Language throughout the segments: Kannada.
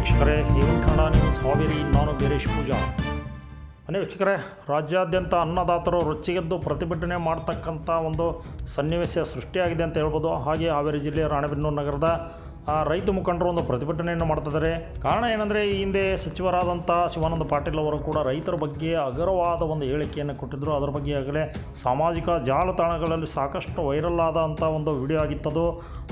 ವೀಕ್ಷಕರೇ ಏವನ್ ಕನ್ನಡ ನ್ಯೂಸ್, ಹಾವೇರಿ, ನಾನು ಗಿರೀಶ್ ಪೂಜಾ. ಮನೆ ವೀಕ್ಷಕರೇ, ರಾಜ್ಯಾದ್ಯಂತ ಅನ್ನದಾತರು ರುಚಿಗೆದ್ದು ಪ್ರತಿಭಟನೆ ಮಾಡ್ತಕ್ಕಂಥ ಒಂದು ಸನ್ನಿವೇಶ ಸೃಷ್ಟಿಯಾಗಿದೆ ಅಂತ ಹೇಳ್ಬೋದು. ಹಾಗೆ ಹಾವೇರಿ ಜಿಲ್ಲೆಯ ರಾಣೆಬೆನ್ನೂರು ನಗರದ ಆ, ರೈತ ಮುಖಂಡರು ಒಂದು ಪ್ರತಿಭಟನೆಯನ್ನು ಮಾಡ್ತಿದ್ದಾರೆ. ಕಾರಣ ಏನಂದರೆ ಈ ಹಿಂದೆ ಸಚಿವರಾದಂಥ ಶಿವಾನಂದ ಪಾಟೀಲ್ ಅವರು ಕೂಡ ರೈತರ ಬಗ್ಗೆ ಅಗರವಾದ ಒಂದು ಹೇಳಿಕೆಯನ್ನು ಕೊಟ್ಟಿದ್ದರು ಅದರ ಬಗ್ಗೆ ಆಗಲೇ ಸಾಮಾಜಿಕ ಜಾಲತಾಣಗಳಲ್ಲಿ ಸಾಕಷ್ಟು ವೈರಲ್ ಆದಂಥ ಒಂದು ವಿಡಿಯೋ ಆಗಿತ್ತದು.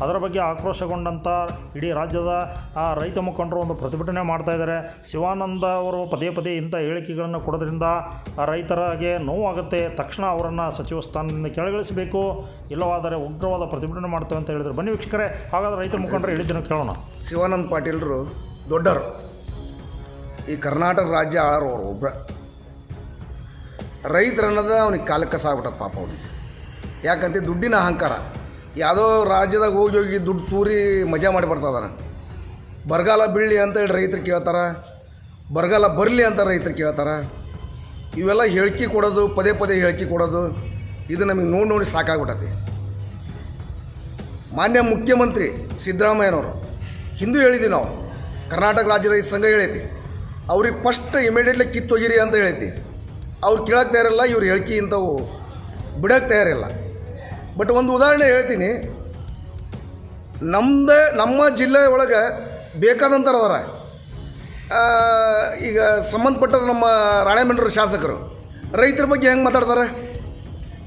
ಅದರ ಬಗ್ಗೆ ಆಕ್ರೋಶಗೊಂಡಂಥ ಇಡೀ ರಾಜ್ಯದ ಆ ರೈತ ಮುಖಂಡರು ಒಂದು ಪ್ರತಿಭಟನೆ ಮಾಡ್ತಾ ಇದ್ದಾರೆ. ಶಿವಾನಂದ ಅವರು ಪದೇ ಪದೇ ಇಂಥ ಹೇಳಿಕೆಗಳನ್ನು ಕೊಡೋದ್ರಿಂದ ರೈತರಿಗೆ ನೋವಾಗುತ್ತೆ. ತಕ್ಷಣ ಅವರನ್ನು ಸಚಿವ ಸ್ಥಾನದಿಂದ ಕೆಳಗಿಳಿಸಬೇಕು. ಇಲ್ಲವಾದರೆ ಉಗ್ರವಾದ ಪ್ರತಿಭಟನೆ ಮಾಡ್ತೇವೆ ಅಂತ ಹೇಳಿದರು. ಬನ್ನಿ ವೀಕ್ಷಕರೇ ಹಾಗಾದ್ರೆ ರೈತ ಮುಖಂಡರು ಹೇಳಿದ್ದನ್ನು ಕೇಳೋಣ. ಶಿವಾನಂದ ಪಾಟೀಲರು ದೊಡ್ಡರು. ಈ ಕರ್ನಾಟಕ ರಾಜ್ಯ ಆಳರು ಅವರು ಒಬ್ಬ ರೈತರನ್ನದ ಅವ್ನಿಗೆ ಕಾಲಕ್ಕೆ ಸಾಗ್ಬಿಟ್ಟದ ಪಾಪ ಅವನಿಗೆ. ಯಾಕಂತ ದುಡ್ಡಿನ ಅಹಂಕಾರ. ಯಾವುದೋ ರಾಜ್ಯದಾಗ ಹೋಗಿ ಹೋಗಿ ದುಡ್ಡು ತೂರಿ ಮಜಾ ಮಾಡಿ ಬರ್ತದಾನ ಬರಗಾಲ ಬೀಳಲಿ ಅಂತ ಹೇಳಿ ರೈತರು ಕೇಳ್ತಾರೆ. ಬರಗಾಲ ಬರಲಿ ಅಂತ ರೈತರು ಕೇಳ್ತಾರೆ. ಇವೆಲ್ಲ ಹೇಳಿಕೆ ಕೊಡೋದು, ಪದೇ ಪದೇ ಹೇಳಿಕೆ ಕೊಡೋದು, ಇದು ನಮಗೆ ನೋಡಿ ನೋಡಿ ಸಾಕಾಗ್ಬಿಟ್ಟತಿ ಮಾನ್ಯ ಮುಖ್ಯಮಂತ್ರಿ ಸಿದ್ದರಾಮಯ್ಯನವರು. ಹಿಂದೂ ಹೇಳಿದ್ವಿ ನಾವು. ಕರ್ನಾಟಕ ರಾಜ್ಯ ರೈತ ಸಂಘ ಹೇಳೈತಿ ಅವ್ರಿಗೆ ಫಸ್ಟ್ ಇಮಿಡಿಯೇಟ್ಲಿ ಕಿತ್ತೊಗಿರಿ ಅಂತ ಹೇಳೈತಿ ಅವ್ರು ಕೇಳಕ್ಕೆ ತಯಾರಿಲ್ಲ, ಇವ್ರು ಹೇಳಿಕೆ ಇಂಥವು ಬಿಡೋಕ್ಕೆ ತಯಾರಿಲ್ಲ. ಬಟ್ ಒಂದು ಉದಾಹರಣೆ ಹೇಳ್ತೀನಿ. ನಮ್ಮದೇ ನಮ್ಮ ಜಿಲ್ಲೆ ಒಳಗೆ ಬೇಕಾದಂಥವ್ರು ಅದಾರ. ಈಗ ಸಂಬಂಧಪಟ್ಟ ನಮ್ಮ ರಾಣೆಬೆನ್ನೂರು ಶಾಸಕರು. ರೈತರ ಬಗ್ಗೆ ಹೆಂಗೆ ಮಾತಾಡ್ತಾರೆ?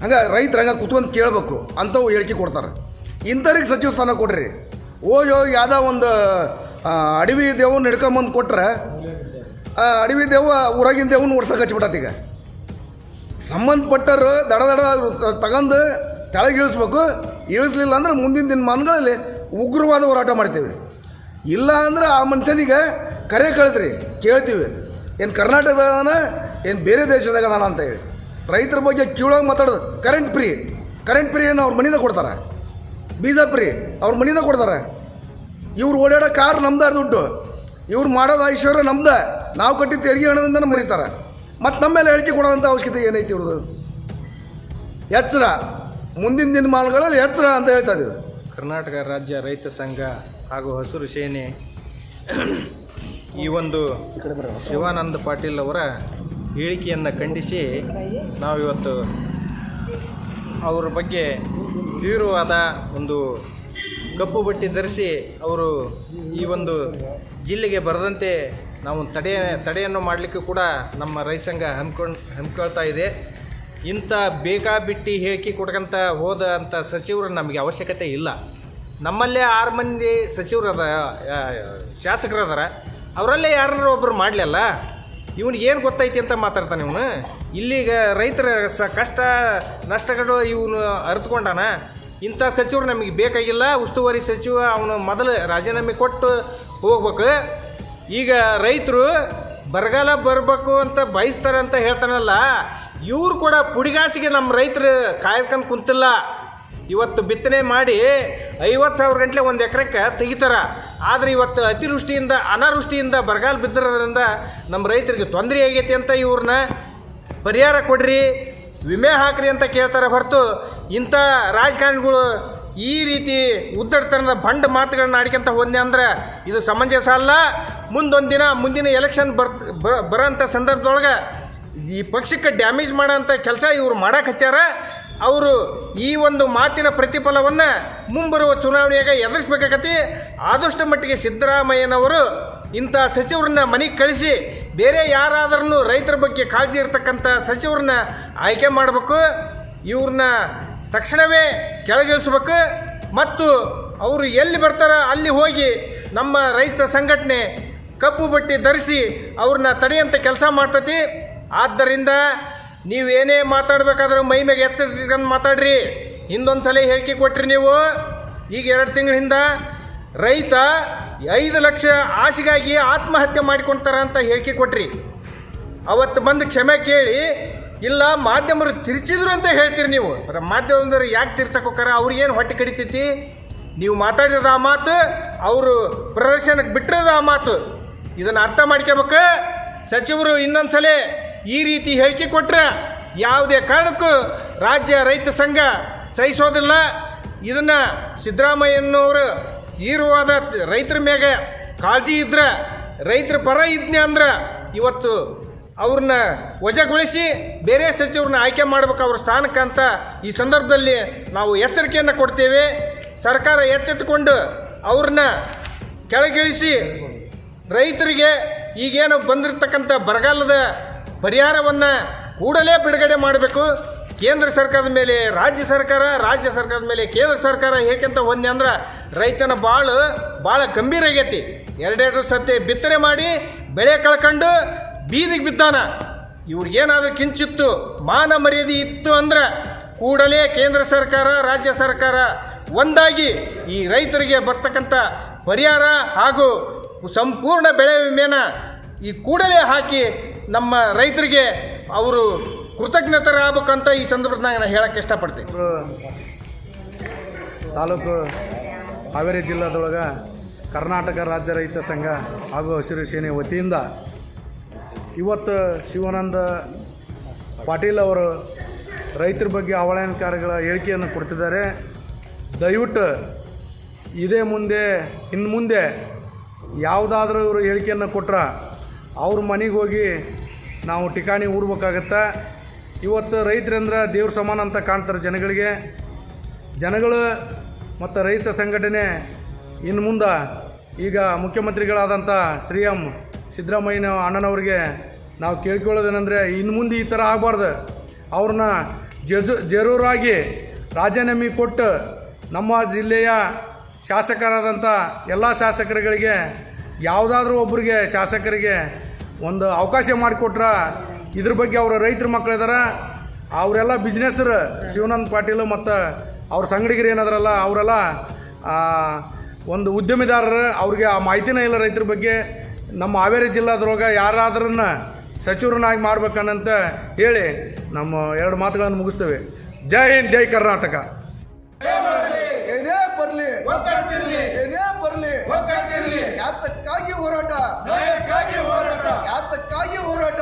ಹಂಗೆ ರೈತರು ಹಂಗೆ ಕುತ್ಕೊಂಡು ಕೇಳಬೇಕು. ಅಂಥವು ಹೇಳಿಕೆ ಕೊಡ್ತಾರೆ. ಇಂಥವ್ರಿಗೆ ಸಚಿವ ಸ್ಥಾನ ಕೊಡ್ರಿ. ಹೋಗಿ ಹೋಗಿ ಯಾವುದೋ ಒಂದು ಅಡವಿ ದೇವನ್ನ ನಡ್ಕೊಂಬಂದು ಕೊಟ್ರೆ ಅಡವಿ ದೇವ ಊರಾಗಿನ ದೇವನ್ನ ಓಡ್ಸಕ್ಕೆ ಈಗ. ಸಂಬಂಧಪಟ್ಟರು ದಡ ದಡ ತಗೊಂಡು ಕೆಳಗೆ ಇಳಿಸ್ಬೇಕು. ಇಳಿಸ್ಲಿಲ್ಲ ಅಂದ್ರೆ ಮುಂದಿನ ದಿನಮಾನಗಳಲ್ಲಿ ಉಗ್ರವಾದ ಹೋರಾಟ ಮಾಡ್ತೀವಿ. ಇಲ್ಲ ಅಂದ್ರೆ ಆ ಮನುಷ್ಯನಿಗೆ ಕರೆ ಕಳಿದ್ರಿ, ಕೇಳ್ತೀವಿ. ಏನು ಕರ್ನಾಟಕದಾನ ಏನು ಬೇರೆ ದೇಶದಾಗ ಅದಾನ ಅಂತ ಹೇಳಿ. ರೈತರ ಬಗ್ಗೆ ಕೀಳೋಗಿ ಮಾತಾಡೋದು. ಕರೆಂಟ್ ಫ್ರೀ ಕರೆಂಟ್ ಫ್ರೀ ಏನು ಅವ್ರ ಮನೆಯಿಂದ ಕೊಡ್ತಾರೆ. ಬೀಜ ಫ್ರೀ ಅವ್ರ ಮನಿದ ಕೊಡ್ತಾರೆ. ಇವ್ರು ಓಡಾಡೋ ಕಾರ್ ನಮ್ದ ದುಡ್ಡು. ಇವ್ರು ಮಾಡೋದು ಐಶ್ವರ್ಯ ನಮ್ದ. ನಾವು ಕಟ್ಟಿದ ತೆರಿಗೆ ಹಣದಿಂದ ಮರೀತಾರೆ. ಮತ್ತು ನಮ್ಮ ಮೇಲೆ ಹೇಳಿಕೆ ಕೊಡೋಂಥ ಅವಶ್ಯಕತೆ ಏನೈತಿ ಇವ್ರದ್ದು ಎಚ್ಚರ. ಮುಂದಿನ ದಿನಮಾನಗಳಲ್ಲಿ ಎಚ್ಚರ ಅಂತ ಹೇಳ್ತಾ ಇದ್ದೀವಿ ಕರ್ನಾಟಕ ರಾಜ್ಯ ರೈತ ಸಂಘ ಹಾಗೂ ಹಸಿರು ಸೇನೆ ಈ ಒಂದು ಶಿವಾನಂದ ಪಾಟೀಲ್ ಅವರ ಹೇಳಿಕೆಯನ್ನು ಖಂಡಿಸಿ ನಾವಿವತ್ತು ಅವರ ಬಗ್ಗೆ ತೀವ್ರವಾದ ಒಂದು ಕಪ್ಪು ಬಟ್ಟೆ ಧರಿಸಿ ಅವರು ಈ ಒಂದು ಜಿಲ್ಲೆಗೆ ಬರದಂತೆ ನಾವು ತಡೆ ತಡೆಯನ್ನು ಮಾಡಲಿಕ್ಕೆ ಕೂಡ ನಮ್ಮ ರೈತ ಸಂಘ ಹಮ್ಕೊಂಡು ಹಮ್ಮಿಕೊಳ್ತಾ ಇದೆ. ಇಂಥ ಬೇಕಾಬಿಟ್ಟಿ ಹೇಳಿ ಕೊಡ್ಕೊಂತ ಹೋದ ಅಂಥ ಸಚಿವರು ನಮಗೆ ಅವಶ್ಯಕತೆ ಇಲ್ಲ. ನಮ್ಮಲ್ಲೇ ಆರು ಮಂದಿ ಸಚಿವರು ಅದ ಶಾಸಕರದಾರ. ಅವರಲ್ಲೇ ಯಾರು ಒಬ್ಬರು ಮಾಡಲಿಲ್ಲ ಇವನಿಗೆ ಏನು ಗೊತ್ತೈತಿ ಅಂತ ಮಾತಾಡ್ತಾನೆ ಇವನು. ಇಲ್ಲಿಗ ರೈತರ ಸ ಕಷ್ಟ ನಷ್ಟಗಳು ಇವನು ಅರಿತುಕೊಂಡಾನ. ಇಂಥ ಸಚಿವರು ನಮಗೆ ಬೇಕಾಗಿಲ್ಲ. ಉಸ್ತುವಾರಿ ಸಚಿವ ಅವನು ಮೊದಲು ರಾಜೀನಾಮೆ ಕೊಟ್ಟು ಹೋಗ್ಬೇಕು. ಈಗ ರೈತರು ಬರಗಾಲ ಬರಬೇಕು ಅಂತ ಬಯಸ್ತಾರೆ ಅಂತ ಹೇಳ್ತಾನಲ್ಲ, ಇವರು ಕೂಡ ಪುಡಿಗಾಸಿಗೆ ನಮ್ಮ ರೈತರು ಕಾಯ್ಕೊಂಡು ಕುಂತಿಲ್ಲ. ಇವತ್ತು ಬಿತ್ತನೆ ಮಾಡಿ ಐವತ್ತು ಸಾವಿರ ಗಂಟಲೆ ಒಂದು ಎಕರೆಕ್ಕೆ ತೆಗಿತಾರ. ಆದರೆ ಇವತ್ತು ಅತಿವೃಷ್ಟಿಯಿಂದ, ಅನಾವೃಷ್ಟಿಯಿಂದ ಬರಗಾಲ ಬಿದ್ದಿರೋದ್ರಿಂದ ನಮ್ಮ ರೈತರಿಗೆ ತೊಂದರೆ ಆಗೈತಿ ಅಂತ ಇವ್ರನ್ನ ಪರಿಹಾರ ಕೊಡ್ರಿ, ವಿಮೆ ಹಾಕ್ರಿ ಅಂತ ಕೇಳ್ತಾರೆ ಹೊರತು ಇಂಥ ರಾಜಕಾರಣಿಗಳು ಈ ರೀತಿ ಉದ್ದಡ್ತನದ ಬಂಡ್ ಮಾತುಗಳನ್ನ ಆಡ್ಕೊಂತ ಹೋದ್ನೆ ಅಂದ್ರೆ ಇದು ಸಮಂಜಸ ಅಲ್ಲ. ಮುಂದೊಂದು ದಿನ ಮುಂದಿನ ಎಲೆಕ್ಷನ್ ಬರ್ ಬರೋಂಥ ಸಂದರ್ಭದೊಳಗೆ ಈ ಪಕ್ಷಕ್ಕೆ ಡ್ಯಾಮೇಜ್ ಮಾಡೋಂಥ ಕೆಲಸ ಇವರು ಮಾಡಕ್ಕೆ ಹಚ್ಚಾರ ಅವರು ಈ ಒಂದು ಮಾತಿನ ಪ್ರತಿಫಲವನ್ನು ಮುಂಬರುವ ಚುನಾವಣೆಯಾಗ ಎದುರಿಸಬೇಕಾಗತಿ ಆದಷ್ಟು ಮಟ್ಟಿಗೆ ಸಿದ್ದರಾಮಯ್ಯನವರು ಇಂಥ ಸಚಿವರನ್ನ ಮನೆಗೆ ಕಳಿಸಿ ಬೇರೆ ಯಾರಾದ್ರೂ ರೈತರ ಬಗ್ಗೆ ಕಾಳಜಿ ಇರತಕ್ಕಂಥ ಸಚಿವರನ್ನ ಆಯ್ಕೆ ಮಾಡಬೇಕು. ಇವ್ರನ್ನ ತಕ್ಷಣವೇ ಕೆಳಗಿಳಿಸ್ಬೇಕು. ಮತ್ತು ಅವರು ಎಲ್ಲಿ ಬರ್ತಾರೋ ಅಲ್ಲಿ ಹೋಗಿ ನಮ್ಮ ರೈತ ಸಂಘಟನೆ ಕಪ್ಪು ಬಟ್ಟೆ ಧರಿಸಿ ಅವ್ರನ್ನ ತಡೆಯಂತ ಕೆಲಸ ಮಾಡ್ತತಿ. ಆದ್ದರಿಂದ ನೀವೇನೇ ಮಾತಾಡ್ಬೇಕಾದ್ರೆ ಮೈ ಮ್ಯಾಗೆ ಎತ್ತಿಟ್ಕೊಂಡು ಮಾತಾಡ್ರಿ. ಹಿಂದೊಂದು ಸಲ ಹೇಳಿಕೆ ಕೊಟ್ರಿ ನೀವು. ಈಗ ಎರಡು ತಿಂಗಳ ಹಿಂದ ರೈತ ಐದು ಲಕ್ಷ ಆಸೆಗಾಗಿ ಆತ್ಮಹತ್ಯೆ ಮಾಡಿಕೊಂತಾರ ಅಂತ ಹೇಳಿಕೆ ಕೊಟ್ರಿ. ಅವತ್ತು ಬಂದು ಕ್ಷಮೆ ಕೇಳಿ, ಇಲ್ಲ, ಮಾಧ್ಯಮರು ತಿರ್ಚಿದ್ರು ಅಂತ ಹೇಳ್ತೀರಿ ನೀವು. ಮಾಧ್ಯಮದವ್ರು ಯಾಕೆ ತಿರ್ಸಕ್ಕೆ ಹೋಗಾರ ಅವ್ರಿಗೇನು ಹೊಟ್ಟೆ ಕಡಿತೈತಿ? ನೀವು ಮಾತಾಡಿರೋದು ಆ ಮಾತು, ಅವರು ಪ್ರದರ್ಶನಕ್ಕೆ ಬಿಟ್ಟಿರೋದು ಆ ಮಾತು. ಇದನ್ನು ಅರ್ಥ ಮಾಡ್ಕೋಬೇಕು ಸಚಿವರು ಇನ್ನೊಂದ್ಸಲ ಈ ರೀತಿ ಹೇಳಿಕೆ ಕೊಟ್ಟರೆ ಯಾವುದೇ ಕಾರಣಕ್ಕೂ ರಾಜ್ಯ ರೈತ ಸಂಘ ಸಹಿಸೋದಿಲ್ಲ. ಇದನ್ನು ಸಿದ್ದರಾಮಯ್ಯನವರು ತೀವ್ರವಾದ ರೈತರ ಮೇಲೆ ಕಾಳಜಿ ಇದ್ರೆ ರೈತರ ಪರ ಇದ್ನೆ ಅಂದ್ರೆ ಇವತ್ತು ಅವ್ರನ್ನ ವಜಾಗೊಳಿಸಿ ಬೇರೆ ಸಚಿವರನ್ನ ಆಯ್ಕೆ ಮಾಡಬೇಕು ಅವ್ರ ಸ್ಥಾನಕ್ಕಂತ ಈ ಸಂದರ್ಭದಲ್ಲಿ ನಾವು ಎಚ್ಚರಿಕೆಯನ್ನು ಕೊಡ್ತೇವೆ. ಸರ್ಕಾರ ಎಚ್ಚೆತ್ತುಕೊಂಡು ಅವ್ರನ್ನ ಕೆಳಗಿಳಿಸಿ ರೈತರಿಗೆ ಈಗೇನು ಬಂದಿರತಕ್ಕಂಥ ಬರಗಾಲದ ಪರಿಹಾರವನ್ನು ಕೂಡಲೇ ಬಿಡುಗಡೆ ಮಾಡಬೇಕು. ಕೇಂದ್ರ ಸರ್ಕಾರದ ಮೇಲೆ, ರಾಜ್ಯ ಸರ್ಕಾರ, ರಾಜ್ಯ ಸರ್ಕಾರದ ಮೇಲೆ, ಕೇಂದ್ರ ಸರ್ಕಾರ ಹೇಗೆಂತ ಒಂದೆ ಅಂದ್ರೆ ರೈತನ ಬಾಳು ಭಾಳ ಗಂಭೀರ ಆಗೈತಿ. ಎರಡೆರಡು ಸತಿ ಬಿತ್ತನೆ ಮಾಡಿ ಬೆಳೆ ಕಳ್ಕೊಂಡು ಬೀದಿಗೆ ಬಿದ್ದಾನ. ಇವ್ರಿಗೇನಾದ್ರೂ ಕಿಂಚಿತ್ತು ಮಾನ ಮರ್ಯಾದೆ ಇತ್ತು ಅಂದ್ರೆ ಕೂಡಲೇ ಕೇಂದ್ರ ಸರ್ಕಾರ, ರಾಜ್ಯ ಸರ್ಕಾರ ಒಂದಾಗಿ ಈ ರೈತರಿಗೆ ಬರ್ತಕ್ಕಂಥ ಪರಿಹಾರ ಹಾಗೂ ಸಂಪೂರ್ಣ ಬೆಳೆ ವಿಮೆನ ಈ ಕೂಡಲೇ ಹಾಕಿ ನಮ್ಮ ರೈತರಿಗೆ ಅವರು ಕೃತಜ್ಞತರಾಗಬೇಕಂತ ಈ ಸಂದರ್ಭದಲ್ಲಿ ನಾನು ಹೇಳಕ್ಕೆ ಇಷ್ಟಪಡ್ತೀನಿ. ತಾಲೂಕು ಹಾವೇರಿ ಜಿಲ್ಲಾದೊಳಗೆ ಕರ್ನಾಟಕ ರಾಜ್ಯ ರೈತ ಸಂಘ ಹಾಗೂ ಹಸಿರು ಸೇನೆ ವತಿಯಿಂದ ಇವತ್ತು ಶಿವಾನಂದ ಪಾಟೀಲ್ ಅವರು ರೈತರ ಬಗ್ಗೆ ಅವಹೇಳನಕಾರಿಗಳ ಹೇಳಿಕೆಯನ್ನು ಕೊಡ್ತಿದ್ದಾರೆ. ದಯವಿಟ್ಟು ಇದೇ ಮುಂದೆ ಇನ್ನು ಮುಂದೆ ಯಾವುದಾದ್ರೂ ಇವರು ಹೇಳಿಕೆಯನ್ನು ಕೊಟ್ರೆ ಅವ್ರ ಮನೆಗೆ ಹೋಗಿ ನಾವು ಠಿಕಾಣಿ ಊರ್ಬೇಕಾಗತ್ತೆ. ಇವತ್ತು ರೈತರಂದ್ರೆ ದೇವ್ರ ಸಮಾನ ಅಂತ ಕಾಣ್ತಾರೆ ಜನಗಳಿಗೆ. ಜನಗಳು ಮತ್ತು ರೈತ ಸಂಘಟನೆ ಇನ್ನು ಮುಂದೆ ಈಗ ಮುಖ್ಯಮಂತ್ರಿಗಳಾದಂಥ ಶ್ರೀ ಎಂ ಸಿದ್ದರಾಮಯ್ಯನ ಅಣ್ಣನವ್ರಿಗೆ ನಾವು ಕೇಳ್ಕೊಳ್ಳೋದೇನೆಂದರೆ ಇನ್ನು ಮುಂದೆ ಈ ಥರ ಆಗಬಾರ್ದು. ಅವ್ರನ್ನ ಜಜು ಜರೂರಾಗಿ ರಾಜೀನಾಮೆ ಕೊಟ್ಟು ನಮ್ಮ ಜಿಲ್ಲೆಯ ಶಾಸಕರಾದಂಥ ಎಲ್ಲ ಶಾಸಕರುಗಳಿಗೆ ಯಾವುದಾದ್ರೂ ಒಬ್ಬರಿಗೆ ಶಾಸಕರಿಗೆ ಒಂದು ಅವಕಾಶ ಮಾಡಿಕೊಟ್ರ ಇದ್ರ ಬಗ್ಗೆ ಅವರ ರೈತರ ಮಕ್ಕಳಿದಾರ ಅವರೆಲ್ಲ ಬಿಸ್ನೆಸ್ರು ಶಿವನಂದ್ ಪಾಟೀಲ್ ಮತ್ತು ಅವ್ರ ಸಂಗಡಿಗರು ಏನಾದ್ರಲ್ಲ, ಅವರೆಲ್ಲ ಒಂದು ಉದ್ಯಮಿದಾರರು, ಅವ್ರಿಗೆ ಆ ಮಾಹಿತಿನೇ ಇಲ್ಲ ರೈತರ ಬಗ್ಗೆ. ನಮ್ಮ ಹಾವೇರಿ ಜಿಲ್ಲಾದ್ರೊಳಗೆ ಯಾರಾದ್ರನ್ನ ಸಚಿವರನ್ನಾಗಿ ಮಾಡ್ಬೇಕನ್ನಂತ ಹೇಳಿ ನಮ್ಮ ಎರಡು ಮಾತುಗಳನ್ನು ಮುಗಿಸ್ತೇವೆ. ಜೈ ಹಿಂದ್, ಜೈ ಕರ್ನಾಟಕ. ಹೋರಾಟ. ಯಾತಕ್ಕಾಗಿ ಹೋರಾಟ?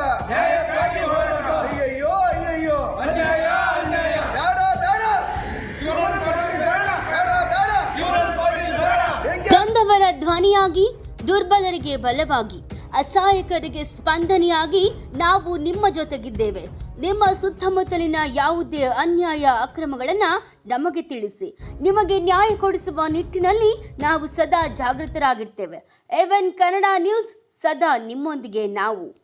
ಅಯ್ಯಯ್ಯೋ ಅಯ್ಯಯ್ಯೋ. ಬೇಡ ಬೇಡ. ಬೇಡ. ಬೇಡ ಕಂದವರ ಧ್ವನಿಯಾಗಿ ದುರ್ಬಲರಿಗೆ ಬಲವಾಗಿ ಅಸಹಾಯಕರಿಗೆ ಸ್ಪಂದನೆಯಾಗಿ ನಾವು ನಿಮ್ಮ ಜೊತೆಗಿದ್ದೇವೆ. ನಿಮ್ಮ ಸುತ್ತಮುತ್ತಲಿನ ಯಾವುದೇ ಅನ್ಯಾಯ ಅಕ್ರಮಗಳನ್ನು ನಮಗೆ ತಿಳಿಸಿ. ನಿಮಗೆ ನ್ಯಾಯ ಕೊಡಿಸುವ ನಿಟ್ಟಿನಲ್ಲಿ ನಾವು ಸದಾ ಜಾಗೃತರಾಗಿರ್ತೇವೆ. ಎವೆನ್ ಕನ್ನಡ ನ್ಯೂಸ್ ಸದಾ ನಿಮ್ಮೊಂದಿಗೆ ನಾವು.